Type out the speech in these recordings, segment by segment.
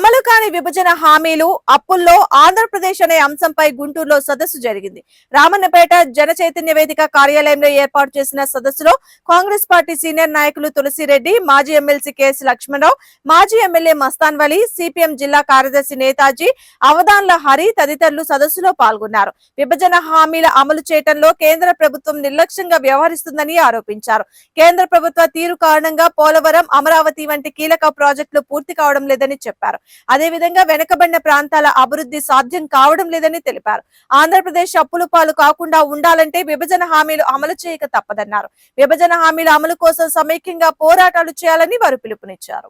Amala కాని విభజన హామీలు అప్పుల్లో ఆంధ్రప్రదేశ్ అనే అంశంపై గుంటూరులో సదస్సు జరిగింది. రామన్నపేట జన చైతన్య వేదిక కార్యాలయంలో ఏర్పాటు చేసిన సదస్సులో కాంగ్రెస్ పార్టీ సీనియర్ నాయకులు తులసిరెడ్డి మాజీ ఎమ్మెల్సీ కెఎస్ లక్ష్మణరావు మాజీ ఎమ్మెల్యే మస్తాన్ వలీ సిపిఎం జిల్లా కార్యదర్శి నేతాజీ అవధాన్ల హరి తదితరులు సదస్సులో పాల్గొన్నారు. విభజన హామీల అమలు చేయడంలో కేంద్ర ప్రభుత్వం నిర్లక్ష్యంగా వ్యవహరిస్తుందని ఆరోపించారు. కేంద్ర ప్రభుత్వ తీరు కారణంగా పోలవరం అమరావతి వంటి కీలక ప్రాజెక్టులు పూర్తి కావడం లేదని చెప్పారు. అదేవిధంగా వెనకబడిన ప్రాంతాల అభివృద్ధి సాధ్యం కావడం లేదని తెలిపారు. ఆంధ్రప్రదేశ్ అప్పులు పాలు కాకుండా ఉండాలంటే విభజన హామీలు అమలు చేయక తప్పదన్నారు. విభజన హామీల అమలు కోసం సమైక్యంగా పోరాటాలు చేయాలని వారు పిలుపునిచ్చారు.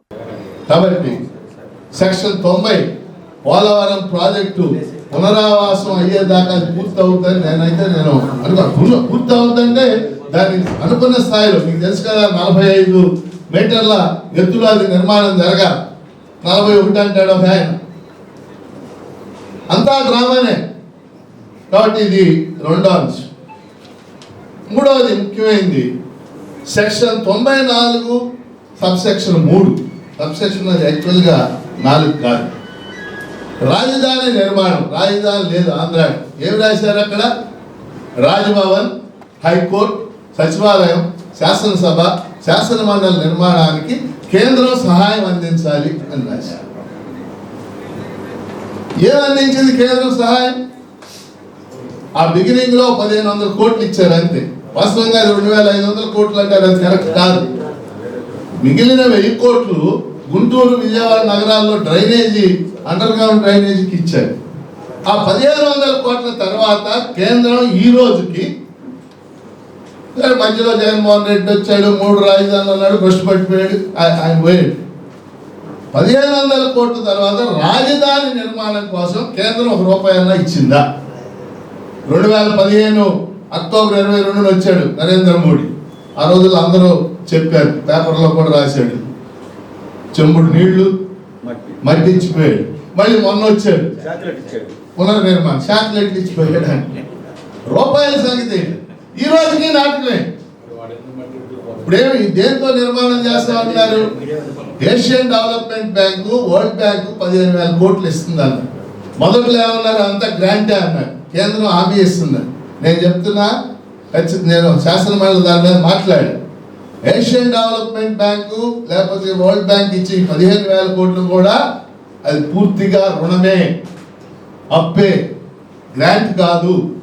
సెక్షన్ తొంభై పోలవరం ప్రాజెక్టు పునరావాసం అయ్యేదాకా పూర్తి పూర్తవుతుందని నేనైతే నేను అనుకో పూర్తి అవుతుందంటే దాని అనుకున్న స్థాయిలో మీకు తెలుసు కదా నలభై ఐదు మీటర్ల ఎత్తులో అది నిర్మాణం జరగాలి. నలభై ఒకటి అంటాడు ఒక ఆయన అంతా డ్రామానే కాబట్టి ఇది రెండో అంశం. మూడవది ముఖ్యమైనది సెక్షన్ తొంభై నాలుగు సబ్ సెక్షన్ మూడు. సబ్ సెక్షన్ అది యాక్చువల్గా నాలుగు కాదు. రాజధాని నిర్మాణం రాజధాని లేదు ఆంధ్ర. ఏం రాశారు అక్కడ? రాజ్భవన్ హైకోర్టు సచివాలయం శాసనసభ శాసన మండలి నిర్మాణానికి కేంద్రం సహాయం అందించాలి అని రాశారు. ఏం అందించింది కేంద్రం సహాయం? ఆ బిగినింగ్లో పదిహేను వందల కోట్లు ఇచ్చారు అంతే. వాస్తవంగా రెండు వేల ఐదు వందల కోట్లు అంటారు అది కరెక్ట్ కాదు. మిగిలిన వెయ్యి కోట్లు గుంటూరు విజయవాడ నగరాల్లో డ్రైనేజీ అండర్ గ్రౌండ్ డ్రైనేజీకి ఇచ్చారు. ఆ పదిహేను వందల కోట్ల తర్వాత కేంద్రం ఈ రోజుకి మధ్యలో జగన్మోహన్ రెడ్డి వచ్చాడు మూడు రాజధానులు అన్నాడు భ్రష్టు పట్టిపోయాడు ఆయన పోయాడు పదిహేను వందల కోట్ల తర్వాత రాజధాని నిర్మాణం కోసం కేంద్రం ఒక రూపాయి అన్నా ఇచ్చిందా? రెండు వేల పదిహేను అక్టోబర్ ఇరవై రెండున వచ్చాడు నరేంద్ర మోడీ. ఆ రోజుల్లో అందరూ చెప్పారు పేపర్లో కూడా రాశాడు. చెంబుడు నీళ్ళు మట్టి. మట్టించిపోయాడు. మళ్ళీ మొన్న వచ్చాడు. పునర్నిర్మాణం శాటిలైట్లు ఇచ్చిపోయాడు. రూపాయల సంగతి ఏంటి? ఈ రోజుకి నాటకమే. ఇప్పుడేమి దేంతో నిర్మాణం చేస్తా ఉన్నారు Asian development bank world bank పదిహేను వేల కోట్లు ఇస్తుంది అన్నారు మొదట్లో ఏమన్నారు? అంతా గ్రాంటే అన్నారు. కేంద్రం హామీ ఇస్తుంది నేను చెప్తున్నా ఖచ్చితంగా నేను శాసన మండలి దాని మీద మాట్లాడాను. ఏషియన్ డెవలప్మెంట్ బ్యాంకు లేకపోతే వరల్డ్ బ్యాంక్ ఇచ్చి పదిహేను వేల కోట్లు కూడా అది పూర్తిగా రుణమే. అప్పే. గ్రాంట్ కాదు.